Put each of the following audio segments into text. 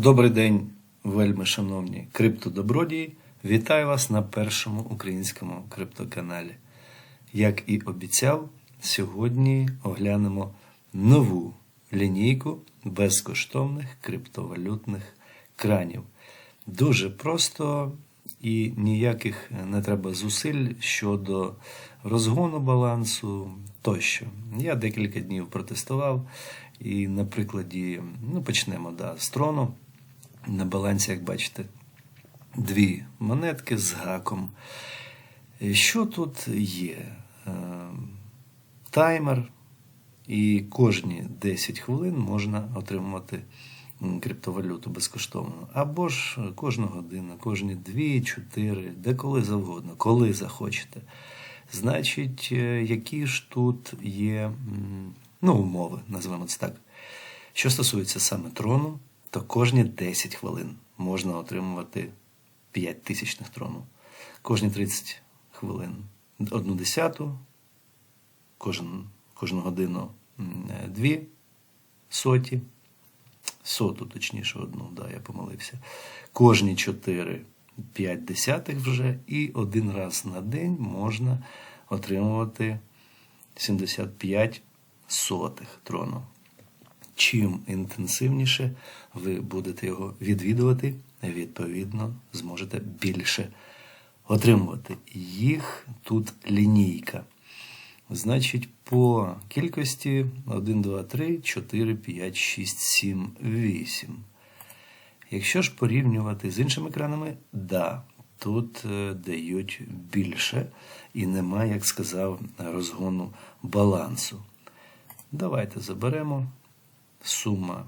Добрий день, вельми шановні криптодобродії. Вітаю вас на першому українському криптоканалі. Як і обіцяв, сьогодні оглянемо нову лінійку безкоштовних криптовалютних кранів. Дуже просто і ніяких не треба зусиль щодо розгону балансу тощо. Я декілька днів протестував, і на прикладі, ну почнемо да, з трону. На балансі, як бачите, дві монетки з гаком. Що тут є? Е, Таймер, і кожні 10 хвилин можна отримувати криптовалюту безкоштовно. Або ж кожну годину, кожні 2, 4, деколи завгодно, коли захочете. Значить, е, які ж тут є ну, умови, називаємо це так. Що стосується саме трону, то кожні 10 хвилин можна отримувати 5 тисячних трону. Кожні 30 хвилин одну десяту, кожен, кожну годину дві соті, соту, точніше, одну, да, я помилився. Кожні 4 5 десятих вже, і один раз на день можна отримувати 75 сотих трону. Чим інтенсивніше ви будете його відвідувати, відповідно, зможете більше отримувати. Їх тут лінійка. Значить, по кількості 1, 2, 3, 4, 5, 6, 7, 8. Якщо ж порівнювати з іншими екранами, да, тут е, дають більше і нема, як сказав, розгону балансу. Давайте заберемо. Сума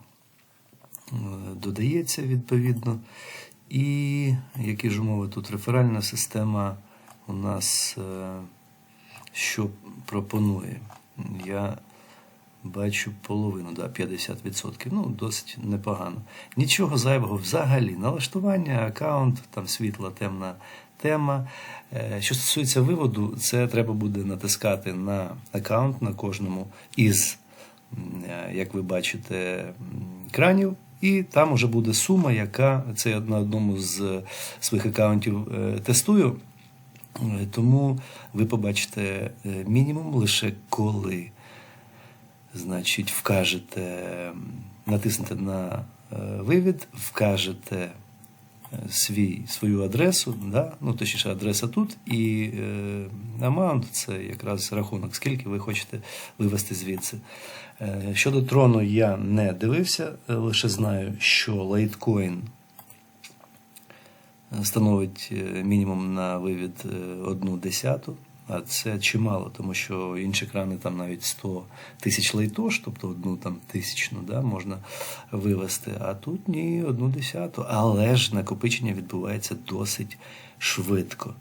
е, додається відповідно. І які ж умови тут реферальна система у нас е, що пропонує? Я бачу половину, да, 50%. Ну, досить непогано. Нічого зайвого взагалі. Налаштування, аккаунт, там світла, темна тема. Е, Що стосується виводу, це треба буде натискати на аккаунт на кожному із, як ви бачите, м, екранів. І там вже буде сума, яка це я на одному з своїх аккаунтів е, тестую. Е, Тому ви побачите е, мінімум лише коли значить, вкажете, натиснете на е, вивід, вкажете е, свій, свою адресу, да? ну, точніше, адреса тут, і е, це якраз рахунок, скільки ви хочете вивести звідси. Е, щодо трону я не дивився, е, лише знаю, що лайткоін становить е, мінімум на вивід е, одну десяту, а це чимало, тому що інші крани там навіть 100 тисяч лейтош, тобто одну там тисячну да, можна вивести, а тут ні, одну десяту. Але ж накопичення відбувається досить швидко.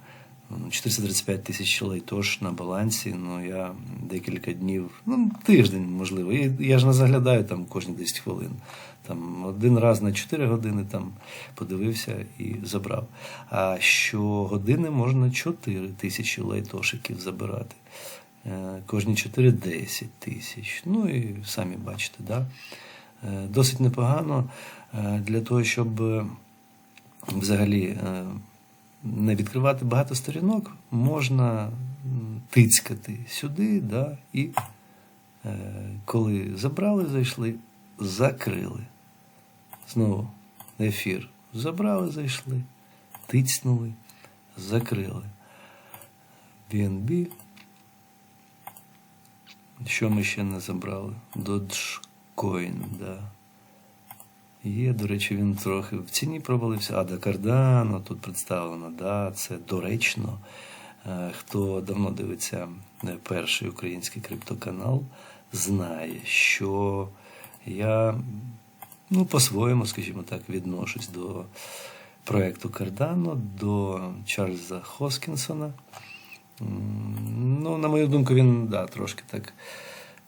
435 тисяч лейтош на балансі. Ну я декілька днів, ну тиждень, можливо. І я ж не заглядаю там кожні 10 хвилин. Там один раз на 4 години там подивився і забрав. А щогодини можна 4 тисячі лейтошиків забирати. Е, Кожні 4 10 тисяч. Ну і самі бачите, да? Е, досить непогано е, для того, щоб взагалі не відкривати багато сторінок, можна тицькати сюди, да, і е, коли забрали, зайшли, закрили. Знову ефір. Забрали, зайшли, тицнули, закрили. BNB. Що ми ще не забрали? Dogecoin, да. Є, до речі, він трохи в ціні провалився. Ада Кардано тут представлено, да, це доречно. Е, Хто давно дивиться е, перший український криптоканал, знає, що я ну, по-своєму, скажімо так, відношусь до проєкту Кардано, до Чарльза Хоскінсона. Ну, на мою думку, він да, трошки так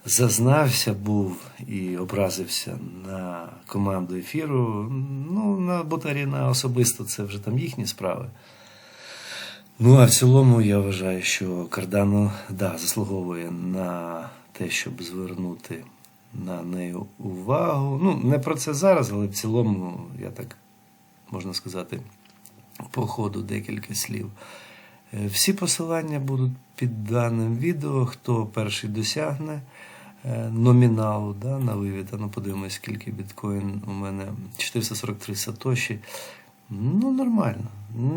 зазнався був і образився на команду ефіру. Ну, на Ботаріна особисто це вже там їхні справи. Ну, а в цілому я вважаю, що Кардано да, заслуговує на те, щоб звернути на неї увагу. Ну, не про це зараз, але в цілому, я так можна сказати, по ходу декілька слів. Е, Всі посилання будуть під даним відео. Хто перший досягне номіналу да, на вивід. Ну, подивимось, скільки біткоін у мене 443 сатоші. Ну, нормально.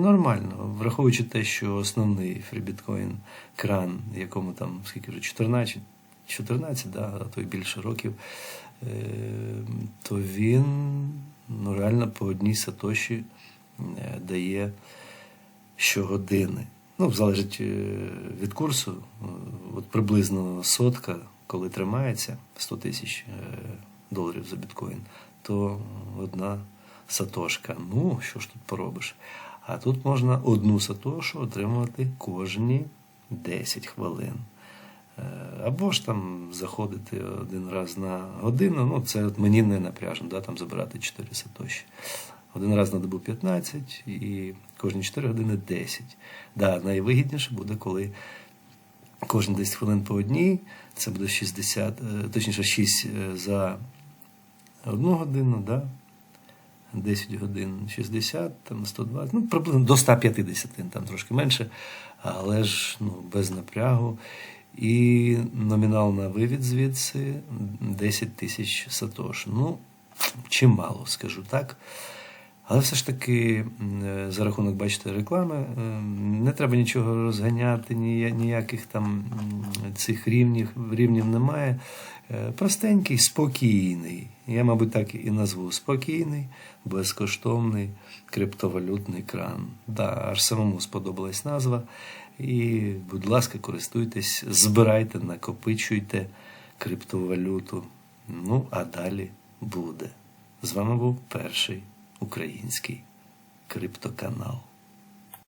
Нормально. Враховуючи те, що основний фрібіткоін кран, якому там скільки вже 14, 14, да, а то й більше років, е, то він ну, реально по одній сатоші е, дає щогодини. Ну, залежить е, від курсу. Е, От приблизно сотка, коли тримається 100 тисяч е, доларів за біткоін, то одна сатошка. Ну, що ж тут поробиш? А тут можна одну сатошу отримувати кожні 10 хвилин. Е, Або ж там заходити один раз на годину, ну це от мені не напряжно, да, там забирати 4 сатоші. Один раз на добу 15 і кожні 4 години 10. Да, найвигідніше буде, коли кожні 10 хвилин по одній, це буде 60, е, точніше 6 е, за одну годину, да? 10 годин 60, там 120, ну приблизно до 150, там трошки менше, але ж ну, без напрягу. І номінал на вивід звідси 10 тисяч сатош. Ну, чимало, скажу так. Але все ж таки, е, за рахунок, бачите, реклами, е, не треба нічого розганяти, ніяких там цих рівнів, рівнів немає. Е, Простенький, спокійний. Я, мабуть, так і назву спокійний, безкоштовний криптовалютний кран. Да, аж самому сподобалась назва. І, будь ласка, користуйтесь, збирайте, накопичуйте криптовалюту. Ну, а далі буде. З вами був перший український криптоканал.